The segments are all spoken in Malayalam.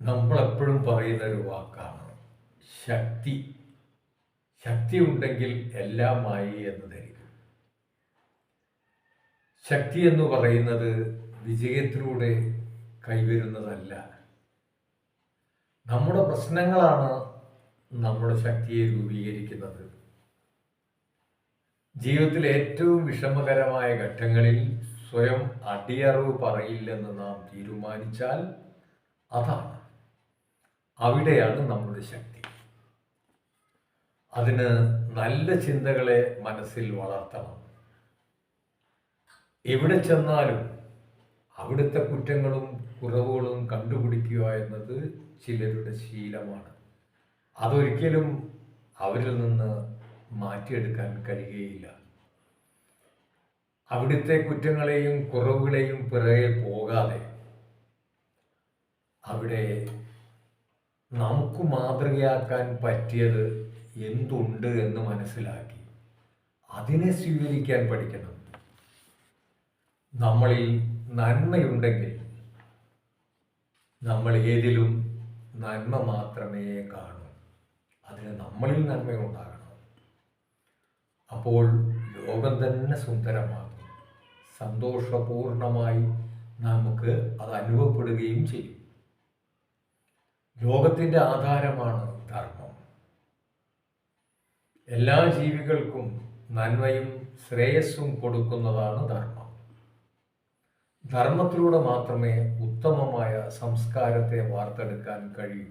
നമ്മളെപ്പോഴും പറയുന്ന ഒരു വാക്കാണ് ശക്തി. ശക്തി ഉണ്ടെങ്കിൽ എല്ലാമായി എന്ന് ധരിക്കും. ശക്തി എന്ന് പറയുന്നത് വിജയത്തിലൂടെ കൈവരുന്നതല്ല. നമ്മുടെ പ്രശ്നങ്ങളാണ് നമ്മുടെ ശക്തിയെ രൂപീകരിക്കുന്നത്. ജീവിതത്തിലെ ഏറ്റവും വിഷമകരമായ ഘട്ടങ്ങളിൽ സ്വയം അടിയറവ് പറയില്ലെന്ന് നാം തീരുമാനിച്ചാൽ അതാണ്. അവിടെയാണ് നമ്മുടെ ശക്തി. അതിന് നല്ല ചിന്തകളെ മനസ്സിൽ വളർത്തണം. എവിടെ ചെന്നാലും അവിടുത്തെ കുറ്റങ്ങളും കുറവുകളും കണ്ടുപിടിക്കുക എന്നത് ചിലരുടെ ശീലമാണ്. അതൊരിക്കലും അവരിൽ നിന്ന് മാറ്റിയെടുക്കാൻ കഴിയുകയില്ല. അവിടുത്തെ കുറ്റങ്ങളെയും കുറവുകളെയും പിറകെ പോകാതെ അവിടെ നമുക്ക് മാതൃകയാക്കാൻ പറ്റിയത് എന്തുണ്ട് എന്ന് മനസ്സിലാക്കി. അതിനെ സ്വീകരിക്കാൻ പഠിക്കണം. നമ്മളിൽ നന്മയുണ്ടെങ്കിൽ നമ്മൾ ഏതിലും നന്മ മാത്രമേ കാണൂ. അതിന് നമ്മളിൽ നന്മയുണ്ടാകണം. അപ്പോൾ ലോകം തന്നെ സുന്ദരമാകും. സന്തോഷപൂർണമായി നമുക്ക് അത് അനുഭവപ്പെടുകയും ചെയ്യും. ലോകത്തിന്റെ ആധാരമാണ് ധർമ്മം. എല്ലാ ജീവികൾക്കും നന്മയും ശ്രേയസ്സും കൊടുക്കുന്നതാണ് ധർമ്മം. ധർമ്മത്തിലൂടെ മാത്രമേ ഉത്തമമായ സംസ്കാരത്തെ വാർത്തെടുക്കാൻ കഴിയൂ.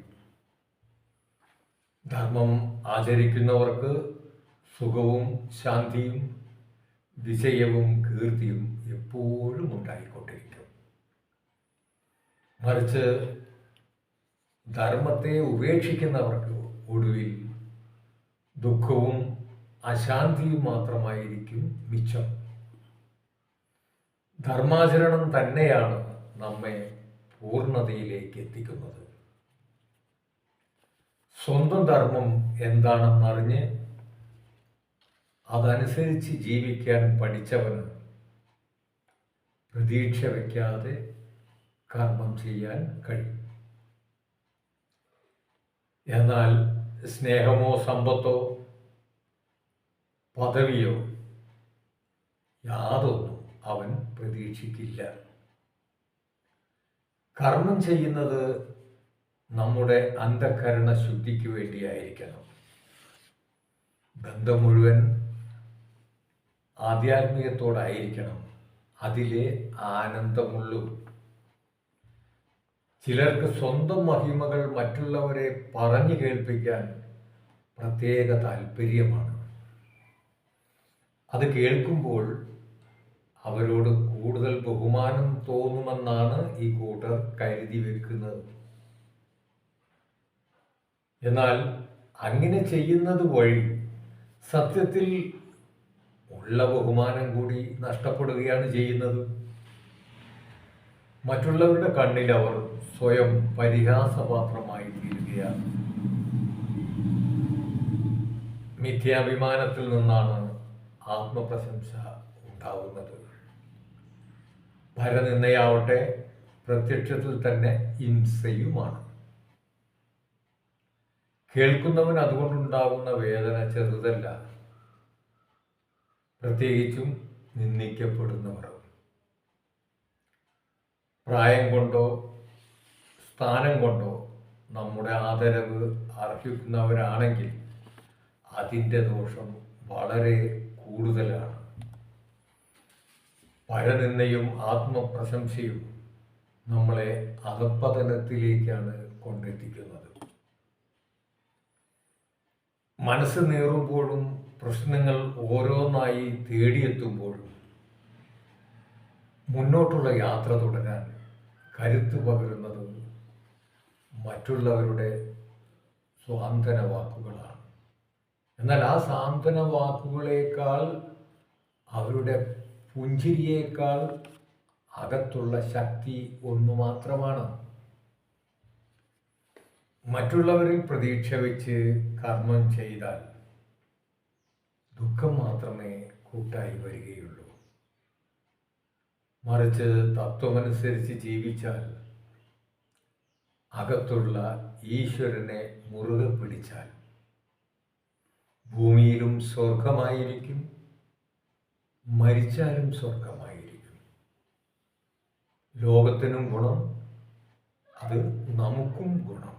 ധർമ്മം ആചരിക്കുന്നവർക്ക് സുഖവും ശാന്തിയും വിജയവും കീർത്തിയും എപ്പോഴും ഉണ്ടായിക്കൊണ്ടിരിക്കും. മറിച്ച് ധർമ്മത്തെ ഉപേക്ഷിക്കുന്നവർക്ക് ഒടുവിൽ ദുഃഖവും അശാന്തിയും മാത്രമായിരിക്കും മിച്ചം. ധർമാചരണം തന്നെയാണ് നമ്മെ പൂർണതയിലേക്ക് എത്തിക്കുന്നത്. സ്വന്തം ധർമ്മം എന്താണെന്നറിഞ്ഞ് അതനുസരിച്ച് ജീവിക്കാൻ പഠിച്ചവൻ പ്രതീക്ഷ വയ്ക്കാതെ കർമ്മം ചെയ്യാൻ കഴിയും. എന്നാൽ സ്നേഹമോ സമ്പത്തോ പദവിയോ യാതൊന്നും അവൻ പ്രതീക്ഷിക്കില്ല. കർമ്മം ചെയ്യുന്നത് നമ്മുടെ അന്ധകരണ ശുദ്ധിക്ക് വേണ്ടിയായിരിക്കണം. ബന്ധം മുഴുവൻ ആധ്യാത്മികത്തോടായിരിക്കണം. അതിലെ ആനന്ദമുള്ളൂ. ചിലർക്ക് സ്വന്തം മഹിമകൾ മറ്റുള്ളവരെ പറഞ്ഞു കേൾപ്പിക്കാൻ പ്രത്യേക താല്പര്യമാണ് അത് കേൾക്കുമ്പോൾ അവരോട് കൂടുതൽ ബഹുമാനം തോന്നുമെന്നാണ് ഈ കൂട്ടർ കരുതി വെക്കുന്നത്. എന്നാൽ അങ്ങനെ ചെയ്യുന്നത് വഴി സത്യത്തിൽ ഉള്ള ബഹുമാനം കൂടി നഷ്ടപ്പെടുകയാണ് ചെയ്യുന്നത്. മറ്റുള്ളവരുടെ കണ്ണിൽ അവർ സ്വയം പരിഹാസപാത്രമായി തീരുകയാണ് മിഥ്യാഭിമാനത്തിൽ നിന്നാണ് ആത്മപ്രശംസ ഉണ്ടാവുന്നത്. ഭരനിന്ദയാവട്ടെ പ്രത്യക്ഷത്തിൽ തന്നെ ഹിംസയുമാണ്. കേൾക്കുന്നവൻ അതുകൊണ്ടുണ്ടാകുന്ന വേദന ചെറുതല്ല. പ്രത്യേകിച്ചും നിന്ദിക്കപ്പെടുന്നവർ. പ്രായം കൊണ്ടോ സ്ഥാനം കൊണ്ടോ നമ്മുടെ ആദരവ് അർഹിക്കുന്നവരാണെങ്കിൽ അതിന്റെ ദോഷം വളരെ കൂടുതലാണ്. പഴനിന്നയും ആത്മപ്രശംസയും നമ്മളെ അധപ്പതനത്തിലേക്കാണ് കൊണ്ടെത്തിക്കുന്നത്. മനസ്സ് നീറുമ്പോഴും പ്രശ്നങ്ങൾ ഓരോന്നായി തേടിയെത്തുമ്പോഴും മുന്നോട്ടുള്ള യാത്ര തുടരാൻ കരുത്ത് പകരുന്നത് മറ്റുള്ളവരുടെ സ്വാന്തന വാക്കുകളാണ് എന്നാൽ ആ സാന്ത്വന വാക്കുകളേക്കാൾ അവരുടെ പുഞ്ചിരിയേക്കാൾ അകത്തുള്ള ശക്തി ഒന്നു മാത്രമാണ്. മറ്റുള്ളവരിൽ പ്രതീക്ഷ വെച്ച് കർമ്മം ചെയ്താൽ ദുഃഖം മാത്രമേ കൂട്ടായി വരികയുള്ളൂ. മറിച്ച് തത്വമനുസരിച്ച് ജീവിച്ചാൽ അകത്തുള്ള ഈശ്വരനെ മുറുകെ പിടിച്ചാൽ ഭൂമിയിലും സ്വർഗമായിരിക്കും മരിച്ചാലും സ്വർഗമായിരിക്കും ലോകത്തിനും ഗുണം അത് നമുക്കും ഗുണം.